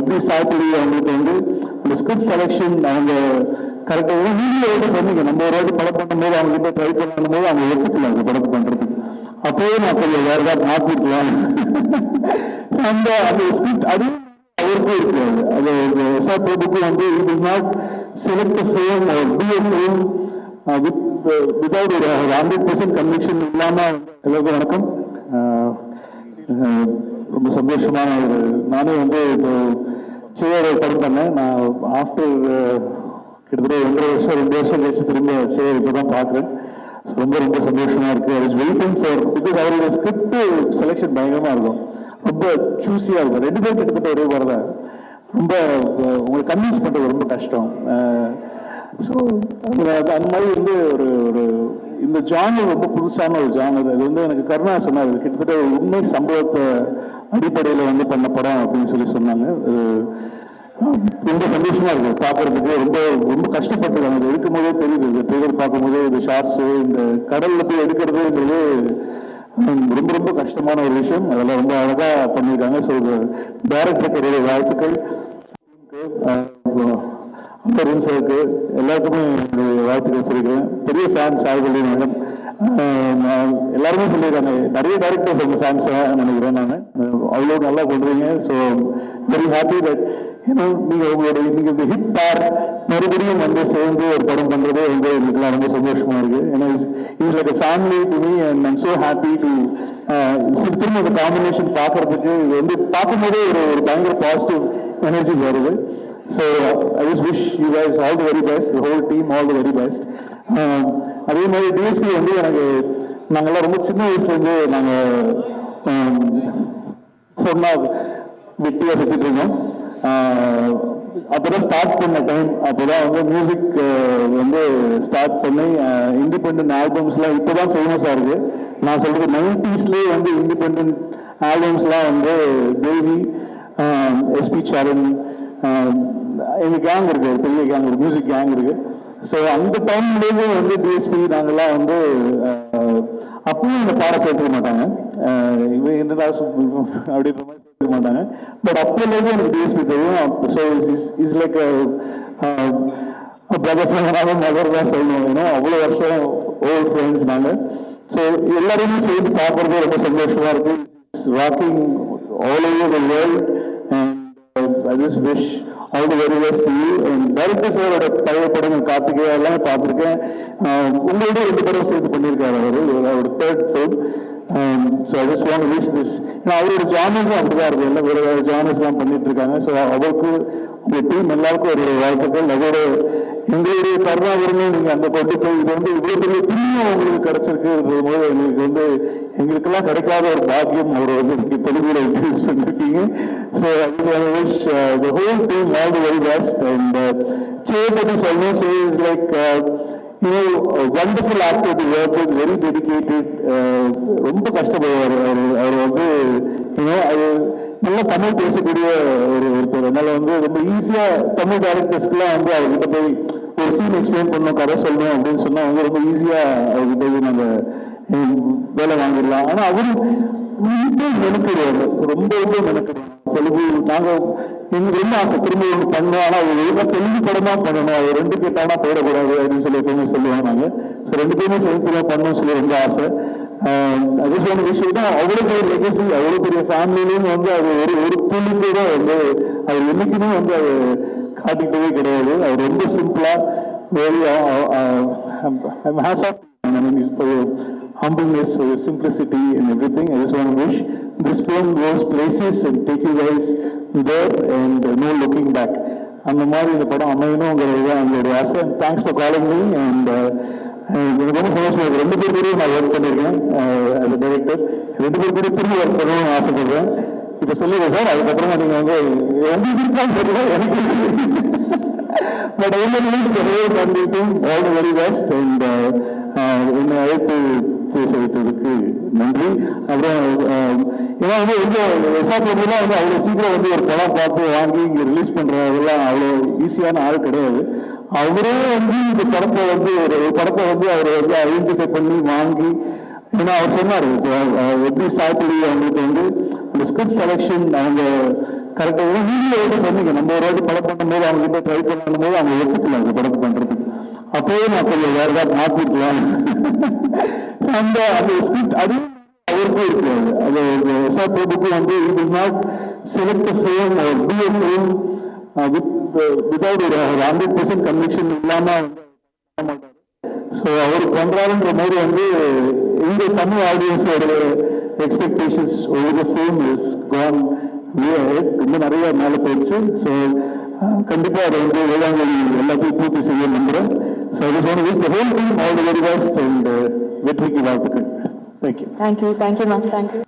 எப்படி சாப்பிடி அவங்களுக்கு வந்து அந்த ஸ்கிரிப்ட் செலெக்ஷன் அவங்க கரெக்டாக நீங்களே வந்து சொன்னீங்க. நம்ம ஒரு வாட்டி படம் பண்ணும்போது அவங்க கிட்ட ட்ரை பண்ணும்போது அவங்க ஒத்துக்கல அந்த படத்தை பண்றதுக்கு. அப்போவே நான் கொஞ்சம் வேற ஏதாவது மாற்றிக்கலாம் அந்த அந்த ஸ்கிரிப்ட் அதுவும் அவருக்கும் இருக்காது அது எஸ்ஆ பிரபுக்கும் வந்து it is not select film to film with without ஒரு ஹண்ட்ரட் பர்சன்ட் கன்விக்ஷன் இல்லாமல் எல்லாருக்கும் வணக்கம். ரொம்ப சந்தோஷமான ஒரு நானே வந்து இப்போ சேர் படம் பண்ணேன். நான் ஆஃப்டர் uh, கிட்டத்தட்ட ஒன்றரை வருஷம் ரெண்டு வருஷம் கழிச்சு திரும்ப சேர் இப்போ தான் பார்க்குறேன். ரொம்ப ரொம்ப சந்தோஷமாக இருக்குது ஐ வெயிட்டிங் ஃபார் பிகாஸ் அவரோட ஸ்கிரிப்ட் செலெக்ஷன் பயங்கரமாக இருக்கும். ரொம்ப சூஸியாக இருக்கும். ரெண்டு பேர் கிட்டத்தட்ட ஒரே மாதிரி தான் ரொம்ப உங்களை கன்வின்ஸ் பண்ணுறது ரொம்ப கஷ்டம். ஸோ அந்த மாதிரி வந்து ஒரு ஒரு இந்த ஜானர் ரொம்ப புதுசான ஒரு ஜானர் இது வந்து எனக்கு கருணா சொன்னார். கிட்டத்தட்ட ஒரு உண்மை சம்பவத்தை அடிப்படையில் வந்து பண்ண படம் அப்படின்னு சொல்லி சொன்னாங்க. ரொம்ப சந்தோஷமா இருக்கு. பார்க்கறதுக்கு ரொம்ப ரொம்ப கஷ்டப்பட்டுருக்காங்க இது எடுக்கும் போதே தெரியுது. இந்த ட்ரெய்லர் பார்க்கும்போது இந்த ஷார்ட்ஸ் இந்த கடல்ல போய் எடுக்கிறதுங்கிறது ரொம்ப ரொம்ப கஷ்டமான ஒரு விஷயம். அதெல்லாம் ரொம்ப அழகா பண்ணியிருக்காங்க. ஸோ டேரக்டருக்கு வாழ்த்துக்கள். அமரன் சாருக்கு எல்லாருக்குமே வாழ்த்துக்கள் சொல்லிக்கிறேன். பெரிய ஃபேன் சாய்வழி மேடம் எல்லாருமே சொல்லியிருக்காங்க. நிறைய டேரக்டர்ஸ் உங்க ஃபேன்ஸ் நினைக்கிறேன் நான். அவ்வளோ நல்லா பண்ணுறீங்க ஸோ வெரி ஹாப்பி தட் ஏன்னா நீங்கள் உங்களுடைய இன்னைக்கு இந்த ஹிட் பேர் மறுபடியும் வந்து சேர்ந்து ஒரு படம் பண்ணுறது வந்து எங்களுக்குலாம் ரொம்ப சந்தோஷமாக இருக்குது ஏன்னா இது like family to me and I'm so happy to திரும்ப இந்த காம்பினேஷன் பார்க்கறதுக்கு இது வந்து பார்க்கும்போதே ஒரு ஒரு பயங்கர பாசிட்டிவ் எனர்ஜி வருது. So I just wish you guys all the very best whole team all the very best அதே மாதிரி டிஎஸ்பி வந்து எனக்கு நாங்கள்லாம் ரொம்ப சின்ன வயசுலேருந்து நாங்கள் சொன்னா வெட்டியாக சுற்றிட்டு இருந்தோம். ஆஹ் ஸ்டார்ட் பண்ண டைம் அப்போதான் வந்து மியூசிக் வந்து ஸ்டார்ட் பண்ணி இண்டிபெண்ட் ஆல்பம்ஸ்லாம் இப்போ தான் ஃபேமஸாக இருக்குது நான் சொல்கிறது நைன்டிஸ்லேயே வந்து இண்டிபெண்ட் ஆல்பம்ஸ்லாம் வந்து தேவி எஸ்பி சரண் எங்கள் கேங் இருக்குது பெரிய கேங் இருக்குது மியூசிக் கேங் இருக்குது ஸோ அந்த டைம்லேயே வந்து டிஎஸ்பி நாங்கள்லாம் வந்து அப்பவும் இந்த பாட சேர்த்துக்க மாட்டாங்க. இவன் என்னடா அப்படின்ற மாதிரி சேர்த்துக்க மாட்டாங்க. பட் அப்போலேருந்து எனக்கு டிஎஸ்பி தெரியும். So is is like brother ஃப்ரெண்டாலும் mother தான் சொல்லணும் ஏன்னா அவ்வளோ வருஷம் ஓல்ட் ஃப்ரெண்ட்ஸ் நாங்கள் ஸோ எல்லாரையுமே சேர்த்து பார்க்குறது ரொம்ப சந்தோஷமா is walking all over the world and I just wish all the very best you பழைய படங்கள் கார்த்திகேயா எல்லாம் பார்த்துருக்கேன். உங்களோட ரெண்டு படம் சேர்த்து பண்ணியிருக்காரு அவர் அவர் third film so I just want wish this ஏன்னா அவரோட ஜானர்ஸும் அப்படிதான் இருக்கு. எல்லாம் வேறு வேறு ஜானர்ஸ்லாம் பண்ணிட்டு இருக்காங்க. ஸோ அவருக்கு இந்த டீம் எல்லாருக்கும் ஒரு வாழ்த்துக்கள். அதோட எங்களுடைய கருணாகரமே நீங்க அந்த கொண்டு போய் இது வந்து இவ்வளவு பெரிய புண்ணியம் உங்களுக்கு கிடைச்சிருக்குன்றது போது எங்களுக்கு வந்து எங்களுக்கெல்லாம் கிடைக்காத ஒரு பாக்கியம் அவர் வந்து நீங்க தெலுங்குல இன்ட்ரடியூஸ் பண்ணிருக்கீங்க. So wish the whole team all the very best and சேபதி சொல்லணும் say is like you wonderful actor to work with very dedicated ரொம்ப கஷ்டப்படுவார். அவர் அவர் வந்து யூனோ அது நல்லா தமிழ் பேசக்கூடிய ஒரு ஒருத்தர். அதனால வந்து ரொம்ப ஈஸியா தமிழ் டேரக்டர்ஸ்க்குலாம் வந்து அவர்கிட்ட போய் ஒரு சீன் எக்ஸ்பிளைன் பண்ணணும் கதை சொல்லணும் அப்படின்னு சொன்னா அவங்க ரொம்ப ஈஸியா அவர்கிட்ட போய் நம்ம வேலை வாங்கிடலாம். ஆனா அவரு ரொம்ப மெனக்கிடுவாரு. ரொம்ப ரொம்ப மெனக்கிடுவாங்க தெலுங்கு நாங்க எங்களுக்கு ரொம்ப ஆசை. திரும்ப ஒன்று பண்ணோம் ஆனா அவங்க ஒழுங்கா தெலுங்கு படமா பண்ணணும். அது ரெண்டு கேட்டானா போயிடக்கூடாது அப்படின்னு சொல்லி எப்பவுமே சொல்லுவாங்க. நாங்க. ஸோ ரெண்டு பேருமே சேர்த்து பண்ணணும்னு சொல்லி ரொம்ப ஆசை. அது சொன்ன விஷயம் அவ்வளோ பெரிய லெகசி அவ்வளோ பெரிய ஃபேமிலிலையும் வந்து அது ஒரு ஒரு புள்ளி கூட வந்து அது என்னைக்குமே வந்து அது காட்டிக்கிட்டவே கிடையாது அது ரொம்ப சிம்பிளா very hats off for your humbleness, for your simplicity and everything. I just want to wish this film goes places and take you guys there and uh, no looking back. அந்த மாதிரி இந்த படம் அமையணுங்கிறது தான் எங்களுடைய ஆசை thanks for calling me and எனக்கு ரொம்ப சந்தோஷமா இருக்கு ரெண்டு பேர் கூடயும் நான் ஒர்க் பண்ணியிருக்கேன். as டைரக்டர் ரெண்டு பேர் கூட திரும்பி ஒர்க் பண்ணணும்னு ஆசைப்படுறேன். இப்போ சொல்லுங்க சார் அதுக்கப்புறமா நீங்கள் வந்து உங்களுக்கு இருக்கான்னு தெரியல எனக்கு பட் எல்லாமே பண்ணிட்டு all the very best and ஏன்னா வந்து எங்க வந்து அவ்வளோ சீக்கிரம் வந்து ஒரு படம் பார்த்து வாங்கி இங்கே ரிலீஸ் பண்றதெல்லாம் அவ்வளோ ஈஸியான ஆள் கிடையாது. அவரே வந்து இந்த படத்தை வந்து ஒரு படத்தை வந்து அவர் வந்து ஐடென்டிஃபை பண்ணி வாங்கி ஏன்னா அவர் சொன்னார் இப்போ, எப்படி சாப்பிடி அவங்களுக்கு வந்து அந்த ஸ்கிரிப்ட் செலெக்ஷன் அவங்க கரெக்டாக நீங்களே வந்து சொன்னீங்க. நம்ம ஒரு வாட்டி படம் பண்ணும்போது அவங்க கிட்ட ட்ரை பண்ணும்போது அவங்க ஒத்துக்கல அந்த படத்தை பண்ணுறதுக்கு அப்போவே நான் கொஞ்சம் வேறு ஏதாவது மாற்றிக்கலாம் அந்த அந்த ஸ்கிரிப்ட் அதுவும் அவருக்கும் இருக்காது அது எஸ்ஆர் பிரபுக்கும் வந்து it is not select film be a film with without ஒரு ஹண்ட்ரட் பர்சன்ட் கன்விக்ஷன் இல்லாமல் ஸோ அவர் பண்றாருன்ற மாதிரி வந்து இந்த தமிழ் ஆடியன்ஸோட எக்ஸ்பெக்டேஷன்ஸ் ஒரு ஃபிலிம் இஸ் கான் ரொம்ப நிறைய மேலே போயிடுச்சு. ஸோ uh, கண்டிப்பாக அதை வந்து வேளாங்கண்ணி எல்லாத்தையும் பூர்த்தி செய்ய நம்புகிறேன் ஸோ இது சொன்ன wish whole team all the very best and வெற்றிக்கு வாழ்த்துக்கள். Thank you. Thank you, thank you, ma'am, thank you.